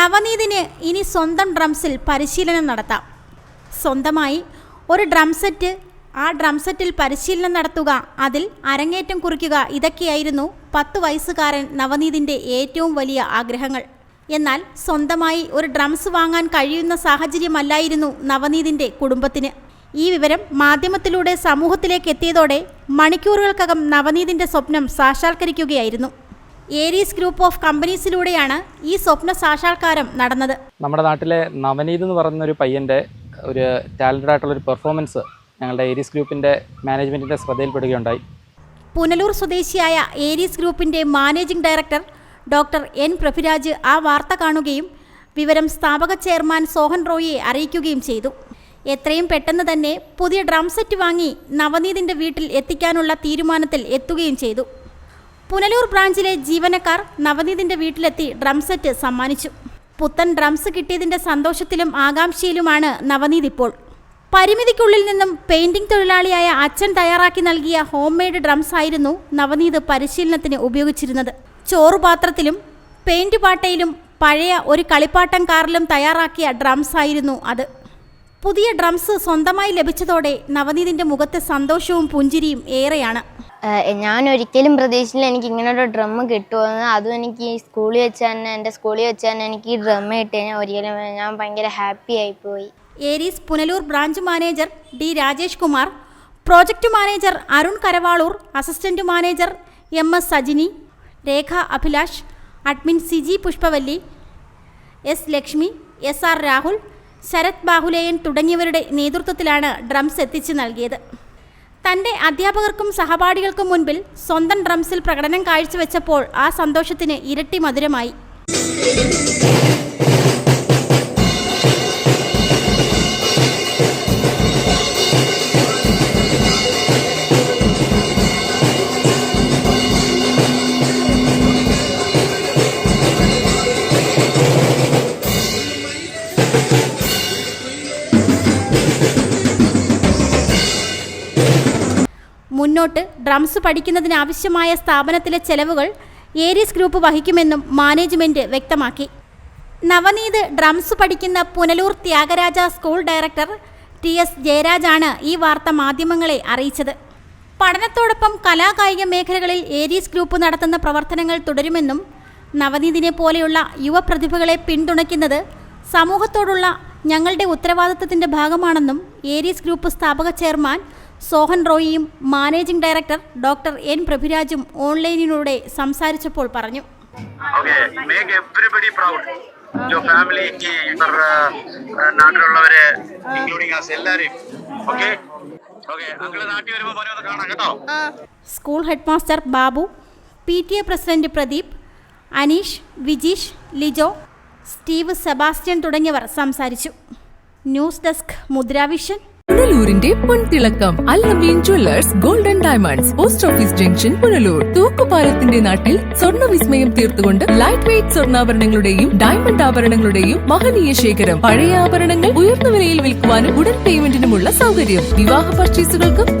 നവനീതിന് ഇനി സ്വന്തം ഡ്രംസിൽ പരിശീലനം നടത്താം. സ്വന്തമായി ഒരു ഡ്രം സെറ്റ് ആ ഡ്രം സെറ്റിൽ പരിശീലനം നടത്തുക അതിൽ അരങ്ങേറ്റം കുറിക്കുക ഇതൊക്കെയായിരുന്നു പത്ത് വയസ്സുകാരൻ നവനീതിന്റെ ഏറ്റവും വലിയ ആഗ്രഹങ്ങൾ. എന്നാൽ സ്വന്തമായി ഒരു ഡ്രംസ് വാങ്ങാൻ കഴിയുന്ന സാഹചര്യമല്ലായിരുന്നു നവനീതിന്റെ കുടുംബത്തിന്. ഈ വിവരം മാധ്യമത്തിലൂടെ സമൂഹത്തിലേക്ക് എത്തിയതോടെ മണിക്കൂറുകൾക്കകം നവനീതിന്റെ സ്വപ്നം സാക്ഷാത്കരിക്കുകയായിരുന്നു. ഏരീസ് ഗ്രൂപ്പ് ഓഫ് കമ്പനീസിലൂടെയാണ് ഈ സ്വപ്ന സാക്ഷാത്കാരം നടന്നത്. നമ്മുടെ നാട്ടിലെ നവനീത് എന്ന് പറയുന്ന ഒരു പയ്യന്റെ ഒരു ടാലന്റഡ് ആയിട്ടുള്ള ഒരു പെർഫോമൻസ് ഞങ്ങളുടെ ഏരീസ് ഗ്രൂപ്പിന്റെ മാനേജ്മെന്റിന്റെ ശ്രദ്ധയിൽപ്പെടുകയുണ്ടായി. പുനലൂർ സ്വദേശിയായ ഏരീസ് ഗ്രൂപ്പിന്റെ managing director doctor N Prithviraj ആ വാർത്ത കാണുകയും വിവരം സ്ഥാപക ചെയർമാൻ സോഹൻ റോയിയെ അറിയിക്കുകയും ചെയ്തു. എത്രയും പെട്ടെന്ന് തന്നെ പുതിയ ഡ്രം സെറ്റ് വാങ്ങി നവനീതിന്റെ വീട്ടിൽ എത്തിക്കാനുള്ള തീരുമാനത്തിൽ എത്തുകയും ചെയ്തു. പുനലൂർ ബ്രാഞ്ചിലെ ജീവനക്കാർ നവനീതിന്റെ വീട്ടിലെത്തി ഡ്രം സെറ്റ് സമ്മാനിച്ചു. പുത്തൻ ഡ്രംസ് കിട്ടിയതിന്റെ സന്തോഷത്തിലും ആകാംക്ഷയിലുമാണ് നവനീത് ഇപ്പോൾ. പരിമിതിക്കുള്ളിൽ നിന്നും പെയിന്റിംഗ് തൊഴിലാളിയായ അച്ഛൻ തയ്യാറാക്കി നൽകിയ ഹോം മെയ്ഡ് ഡ്രംസ് ആയിരുന്നു നവനീത് പരിശീലനത്തിന് ഉപയോഗിച്ചിരുന്നത്. ചോറുപാത്രത്തിലും പെയിന്റ് പാട്ടയിലും പഴയ ഒരു കളിപ്പാട്ടം കാറിലും തയ്യാറാക്കിയ ഡ്രംസ് ആയിരുന്നു അത്. പുതിയ ഡ്രംസ് സ്വന്തമായി ലഭിച്ചതോടെ നവനീതിന്റെ മുഖത്തെ സന്തോഷവും പുഞ്ചിരിയും ഏറെയാണ്. ഞാൻ ഒരിക്കലും പ്രതീക്ഷിച്ചില്ല എനിക്ക് ഇങ്ങനൊരു ഡ്രം കിട്ടുമെന്ന് അതും എനിക്ക് സ്കൂളിൽ വെച്ച് തന്നെ എന്റെ സ്കൂളിൽ വെച്ച് തന്നെ എനിക്ക് ഈ ഡ്രം കിട്ടി ഞാൻ ഒരിക്കലും ഞാൻ ഭയങ്കര ഹാപ്പി ആയിപ്പോയി. Aries Punalur branch manager D Rajesh Kumar project manager Arun Karavalur assistant manager M S Sajini Rekha Abhilash admin Siji Pushpavalli S Lakshmi S R Rahul Sarath Bahuleyan തുടങ്ങിയവരുടെ നേതൃത്വത്തിലാണ് ഡ്രംസ് എത്തിച്ചു നൽകിയത്. തന്റെ അധ്യാപകർക്കും സഹപാഠികൾക്കും മുൻപിൽ സ്വന്തം ഡ്രംസിൽ പ്രകടനം കാഴ്ചവെച്ചപ്പോൾ ആ സന്തോഷത്തിന് ഇരട്ടി മധുരമായി. മുന്നോട്ട് ഡ്രംസ് പഠിക്കുന്നതിനാവശ്യമായ സ്ഥാപനത്തിലെ ചെലവുകൾ ഏരീസ് ഗ്രൂപ്പ് വഹിക്കുമെന്നും മാനേജ്മെന്റ് വ്യക്തമാക്കി. നവനീത് ഡ്രംസ് പഠിക്കുന്ന Punalur Thyagaraja school director T S ജയരാജാണ് ഈ വാർത്ത മാധ്യമങ്ങളെ അറിയിച്ചത്. പഠനത്തോടൊപ്പം കലാകായിക മേഖലകളിൽ ഏരീസ് ഗ്രൂപ്പ് നടത്തുന്ന പ്രവർത്തനങ്ങൾ തുടരുമെന്നും നവനീതിനെ പോലെയുള്ള യുവപ്രതിഭകളെ പിന്തുണയ്ക്കുന്നത് സമൂഹത്തോടുള്ള ഞങ്ങളുടെ ഉത്തരവാദിത്തത്തിന്റെ ഭാഗമാണെന്നും ഏരീസ് ഗ്രൂപ്പ് സ്ഥാപക ചെയർമാൻ സോഹൻ റോയിയും മാനേജിംഗ് ഡയറക്ടർ ഡോക്ടർ എൻ പ്രഭുരാജും ഓൺലൈനിലൂടെ സംസാരിച്ചപ്പോൾ പറഞ്ഞു. നാട്ടിലുള്ളവര് ഓക്കെ ഒന്ന് കേട്ടോ. School head master Babu P T A president Pradeep Aneesh Vijeesh Lijo Steve Sebastian തുടങ്ങിയവർ സംസാരിച്ചു. News desk Mudravision. പുനലൂരിന്റെ പൊൻതിളക്കം Allameen jewellers golden diamonds post office junction Punalur. തൂക്കുപാലത്തിന്റെ നാട്ടിൽ സ്വർണ വിസ്മയം തീർത്തുകൊണ്ട് ലൈറ്റ് വെയിറ്റ് സ്വർണാഭരണങ്ങളുടെയും ഡയമണ്ട് ആഭരണങ്ങളുടെയും മഹനീയ ശേഖരം. പഴയ ആഭരണങ്ങൾ ഉയർന്ന വിലയിൽ വിൽക്കുവാനും ഉടൻ പേയ്മെന്റിനുമുള്ള സൗകര്യം. വിവാഹ പർച്ചേസുകൾക്കും